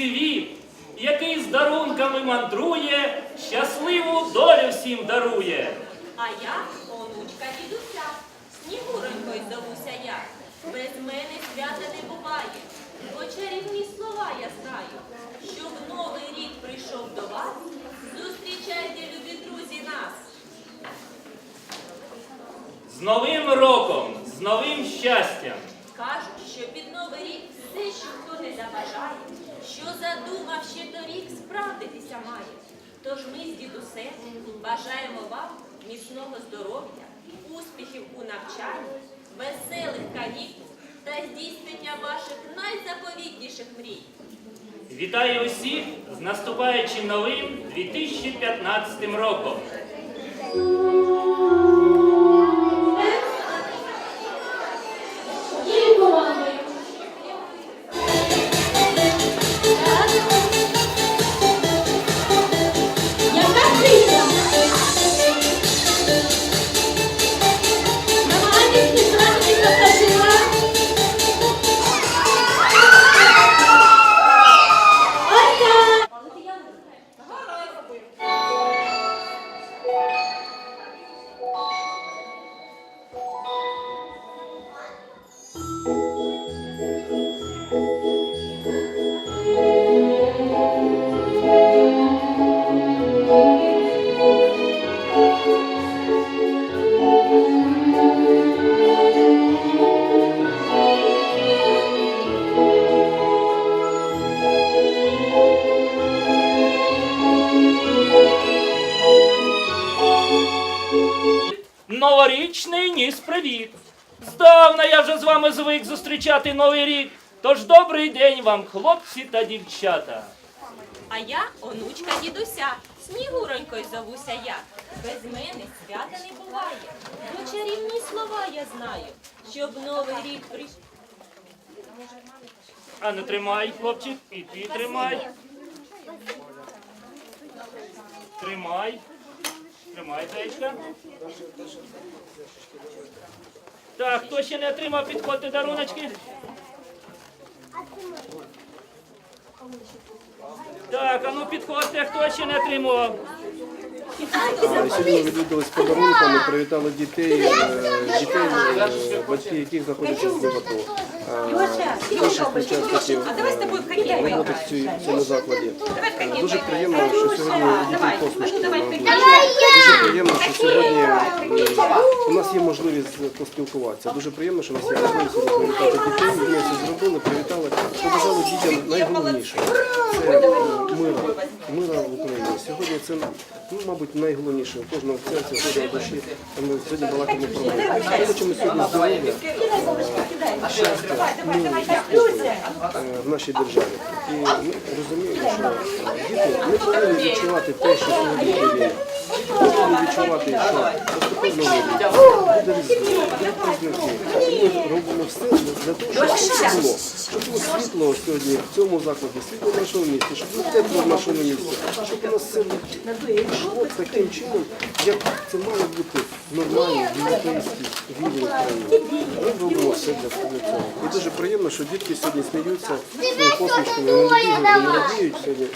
світ, який з дарунками мандрує, щасливу долю всім дарує. А я, онучка дідуся, снігуронькою зовуся я. Без мене свята не буває, бо чарівні слова я знаю, щоб новий рік прийшов до вас. Зустрічайте, любі друзі, нас. З новим роком, з новим щастям. Кажуть, що задумав ще торік, справдитися має. Тож ми з дідусем бажаємо вам міцного здоров'я, успіхів у навчанні, веселих канікул та здійснення ваших найзаповітніших мрій. Вітаю усіх з наступаючим новим 2015 роком. Новорічний ніс привіт. Здавна я вже з вами звик зустрічати новий рік. Тож добрий день вам, хлопці та дівчата. А я онучка дідуся, Снігуронькою зовуся я. Без мене свята не буває, бо чарівні слова я знаю, щоб новий рік прийшов. А ну тримай, хлопчик, і ти тримай. Тримай. Тримай, зайчка. Так, хто ще не отримав, підходьте даруночки. Так, а ну підходьте, хто ще не отримував. Сьогодні відвідали з подарунками, привітали дітей, е, дітей, е, батьки, яких знаходяться в АТО. Наших учасників е, роботи в цій- в цьому закладі. Е, Дуже приємно, що сьогодні у дітей посмішки на. Дуже приємно, що сьогодні м, у нас є можливість поспілкуватися. Дуже приємно, що у нас є можливість привітати дітей. Ми це зробили, привітали, побажали дітям найголовніше. Це е, мира, мира в Україні. Сьогодні це, ну, мабуть, найголовніше. У кожного в серці, у кожного душі. Ми сьогодні балакаємо про мир. Ми хочемо сьогодні здоров'я, щастя, миру спокою е, в нашій державі. І ми розуміємо, що е, діти не повинні відчувати те, що сьогодні є повинні відчувати, що наступив новий рік, буде різдво, буде праздники. Ми робимо все для того, щоб було. Щоб було світло сьогодні в цьому закладі, світло в нашому місті, щоб було тепло в нашому місті, щоб у нас все йшло таким чином, як це мало бути нормально в європейській вільній Україні. Ми робимо все для цього. І дуже приємно, що дітки сьогодні сміються своїми посмішками, вони радіють сьогодні.